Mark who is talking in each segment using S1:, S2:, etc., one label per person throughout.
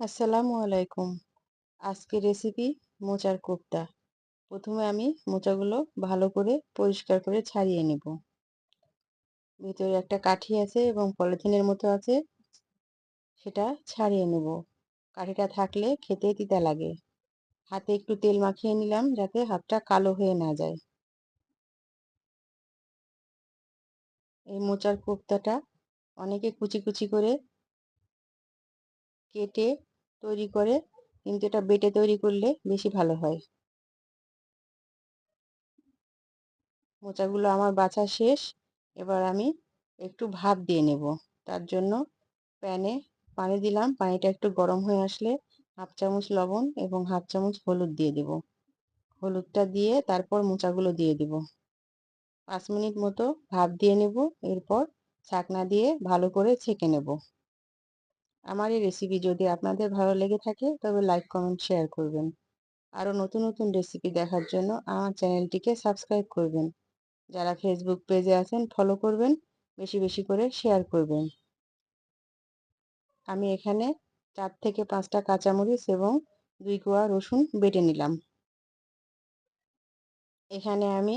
S1: আসসালামু আলাইকুম। আজকের রেসিপি মোচার কোপ্তা। প্রথমে আমি মোচাগুলো ভালো করে পরিষ্কার করে ছাড়িয়ে নেব। ভিতরে একটা কাঠি আছে এবং পলিথিনের মতো আছে। সেটা ছাড়িয়ে নেব। কাঠিটা থাকলে খেতে তিতা লাগে। হাতে একটু তেল মাখিয়ে নিলাম যাতে হাতটা কালো হয়ে না যায়। এই মোচার কোপ্তাটা অনেকে কুচি কুচি করে কেটে তৈরি করে কিন্তু এটা বেটে তৈরি করলে বেশি ভালো হয়। মোচাগুলো আমার বাছা শেষ। এবার আমি একটু ভাপ দিয়ে নেব। তার জন্য প্যানে পানি দিলাম। পানিটা একটু গরম হয়ে আসলে হাফ চামচ লবণ এবং হাফ চামচ হলুদ দিয়ে দেব। হলুদটা দিয়ে তারপর মোচাগুলো দিয়ে দেব। পাঁচ মিনিট মতো ভাপ দিয়ে নেব। এরপর ছাকনা দিয়ে ভালো করে ছেঁকে নেব। আমার এই রেসিপি যদি আপনাদের ভালো লেগে থাকে, তবে লাইক কমেন্ট শেয়ার করবেন। আরও নতুন নতুন রেসিপি দেখার জন্য আমার চ্যানেলটিকে সাবস্ক্রাইব করবেন। যারা ফেসবুক পেজে আছেন ফলো করবেন, বেশি বেশি করে শেয়ার করবেন। আমি এখানে চার থেকে পাঁচটা কাঁচামরিচ এবং দুই কোয়া রসুন বেটে নিলাম। এখানে আমি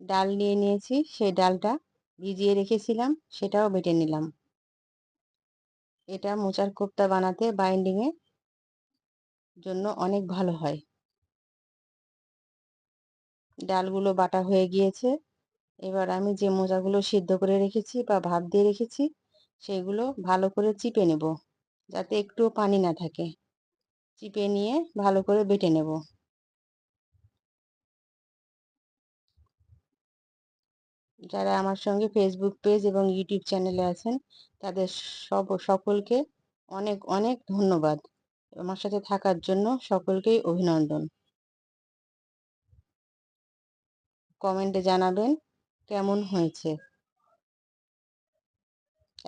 S1: ডাল নিয়ে নিয়েছি, সেই ডালটা ভিজিয়ে রেখেছিলাম, সেটাও বেটে নিলাম। এটা মোচার কোপ্তা বানাতে বাইন্ডিংয়ে জন্য অনেক ভালো হয়। ডালগুলো বাটা হয়ে গিয়েছে। এবার আমি যে মোজাগুলো সিদ্ধ করে রেখেছি বা ভাপ দিয়ে রেখেছি, সেগুলো ভালো করে চিপে নেব, যাতে একটুও পানি না থাকে। চিপে নিয়ে ভালো করে বেটে নেব। যারা আমার সঙ্গে ফেসবুক পেজ এবং ইউটিউব চ্যানেলে আছেন, তাদের সব, সকলকে অনেক অনেক ধন্যবাদ। আমার সাথে থাকার জন্য সকলকেই অভিনন্দন। কমেন্টে জানাবেন কেমন হয়েছে।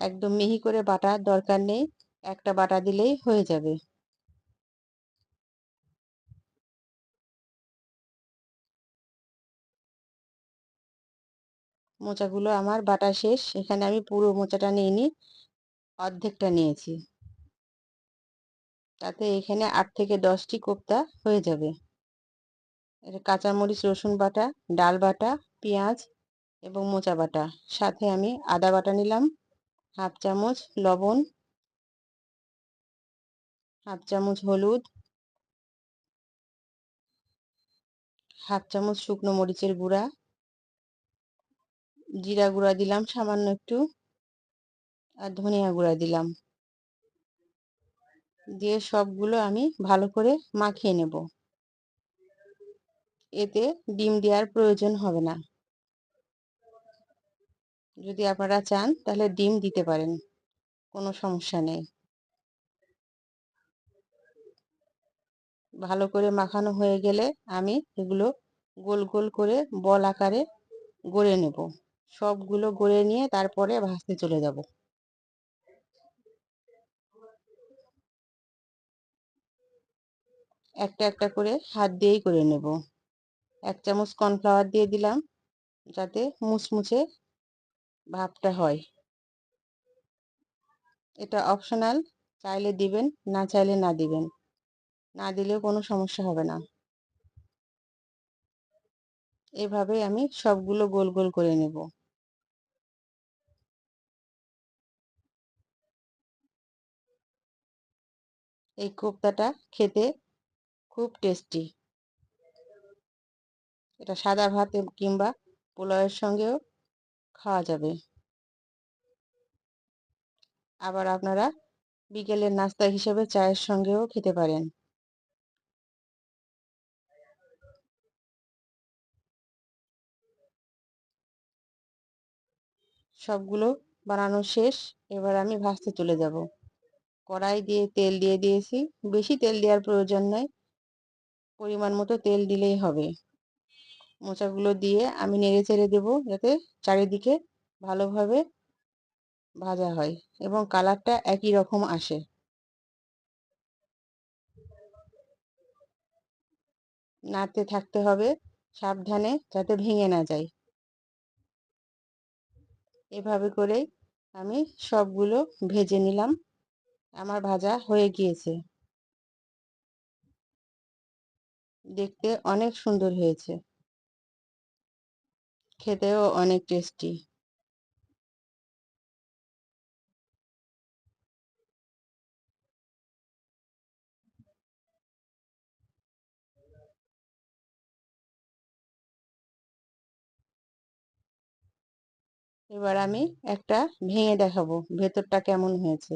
S1: একদম মিহি করে বাটার দরকার নেই, একটা বাটা দিলেই হয়ে যাবে। মোচাগুলো আমার বাটা শেষ। এখানে আমি পুরো মোচাটা নিইনি অর্ধেকটা নিয়েছি। তাতে এখানে আট থেকে দশটি কোপ্তা হয়ে যাবে। কাঁচামরিচ, রসুন বাটা, ডাল বাটা, পেঁয়াজ এবং মোচা বাটা। সাথে আমি আদা বাটা নিলাম, হাফ চামচ লবণ, হাফ চামচ হলুদ, হাফ চামচ শুকনো মরিচের গুঁড়া জিরা গুঁড়া দিলাম, সামান্য একটু, আর ধনিয়া গুঁড়া দিলাম। দিয়ে সবগুলো আমি ভালো করে মাখিয়ে নেব। এতে ডিম দেওয়ার প্রয়োজন হবে না। যদি আপনারা চান, তাহলে ডিম দিতে পারেন, কোনো সমস্যা নেই। ভালো করে মাখানো হয়ে গেলে আমি এগুলো গোল গোল করে বল আকারে গড়ে নেব। সবগুলো গড়ে নিয়ে তারপরে ভাজতে চলে যাব। একটা একটা করে হাত দিয়েই করে নেব। এক চামচ কর্নফ্লাওয়ার দিয়ে দিলাম, যাতে মুচমুচে ভাবটা হয়। এটা অপশনাল, চাইলে দিবেন, না চাইলে না দিবেন। না দিলেও কোনো সমস্যা হবে না। এভাবে আমি সবগুলো গোল গোল করে নেব। এই কোপ্তাটা খেতে খুব টেস্টি। এটা সাদা ভাত কিংবা পোলাওয়ের সঙ্গেও খাওয়া যাবে। আবার আপনারা বিকেলের নাস্তা হিসেবে চায়ের সঙ্গেও খেতে পারেন। সবগুলো বানানো শেষ। এবার আমি ভাজতে চলে যাব কড়াই দিয়ে তেল দিয়ে দিয়েছি। বেশি তেল দেওয়ার প্রয়োজন নয় পরিমাণ মতো তেল দিলেই হবে। মোচাগুলো দিয়ে আমি নেড়ে চেড়ে দেবো যাতে চারিদিকে ভালোভাবে ভাজা হয় এবং কালারটা একই রকম আসে। নাড়তে থাকতে হবে সাবধানে যাতে ভেঙে না যায়। এভাবে করেই আমি সবগুলো ভেজে নিলাম। আমার ভাজা হয়ে গিয়েছে। দেখতে অনেক সুন্দর হয়েছে। খেতেও অনেক টেস্টি। এবার আমি একটা ভেঙে দেখাবো ভেতরটা কেমন হয়েছে।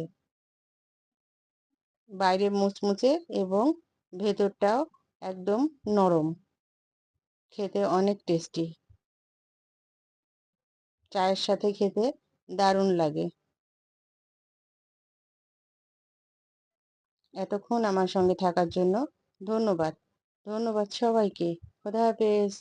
S1: বাইরে মুচমুচে এবং ভেতরটাও একদম নরম। খেতে অনেক টেস্টি। চায়ের সাথে খেতে দারুণ লাগে। এতক্ষণ আমার সঙ্গে থাকার জন্য ধন্যবাদ। ধন্যবাদ সবাইকে। খোদা হাফেজ।